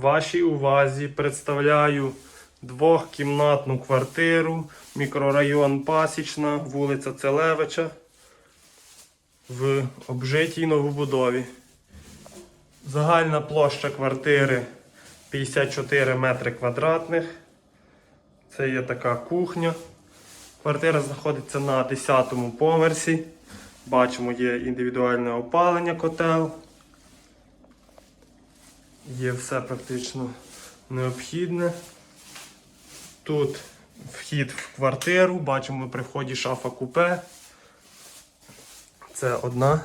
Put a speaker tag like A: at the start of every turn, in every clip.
A: Вашій увазі представляю двохкімнатну квартиру, мікрорайон Пасічна, вулиця Целевича в обжитій новобудові. Загальна площа квартири 54 метри квадратних. Це є така кухня. Квартира знаходиться на 10-му поверсі. Бачимо, є індивідуальне опалення котел. Є все практично необхідне. Тут вхід в квартиру, бачимо при вході шафа купе. Це одна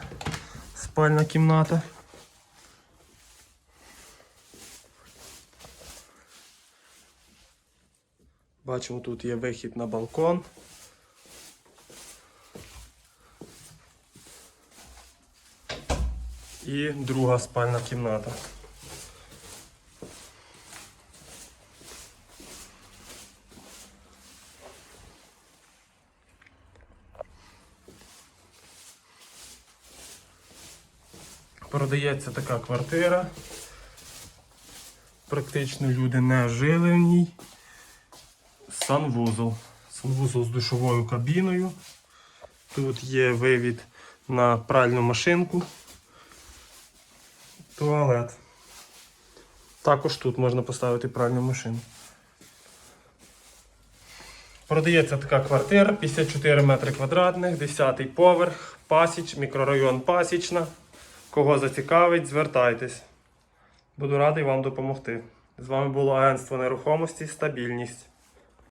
A: спальна кімната. Бачимо, тут є вихід на балкон. І друга спальна кімната. Продається така квартира. Практично люди не жили в ній. Санвузол. Санвузол з душовою кабіною. Тут є вивід на пральну машинку. Туалет. Також тут можна поставити пральну машину. Продається така квартира 54 метри квадратних, 10 поверх, пасіч, мікрорайон Пасічна. Кого зацікавить, звертайтесь. Буду радий вам допомогти. З вами було агентство нерухомості Стабільність.